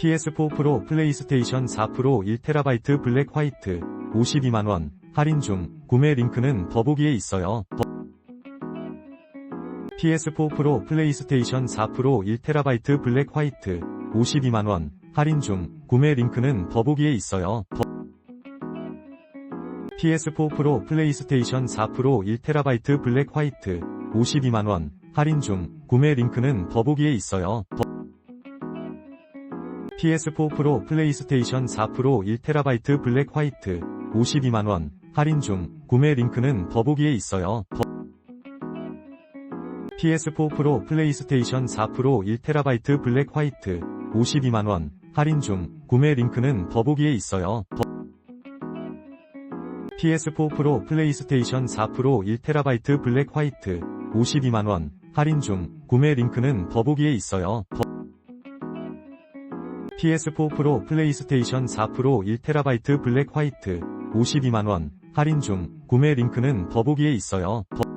PS4 프로 플레이스테이션 4 프로 1TB 블랙 화이트 52만원 할인 중 구매 링크는 더보기에 있어요. 더- PS4 프로 플레이스테이션 4 프로 1TB 블랙 화이트 52만원 할인 중 구매 링크는 더보기에 있어요. 더- PS4 프로 플레이스테이션 4 프로 1TB 블랙 화이트 52만원 할인 중 구매 링크는 더보기에 있어요. 더- PS4 프로 플레이스테이션 4 프로 1TB 블랙 화이트 52만원 할인 중 구매 링크는 더보기에 있어요. 더- PS4 프로 플레이스테이션 4 프로 1TB 블랙 화이트 52만원 할인 중 구매 링크는 더보기에 있어요. 더- PS4 프로 플레이스테이션 4 프로 1TB 블랙 화이트 52만원 할인 중 구매 링크는 더보기에 있어요. 더- PS4 프로 플레이스테이션 4 프로 1TB 블랙 화이트 52만원 할인 중 구매 링크는 더보기에 있어요. 더-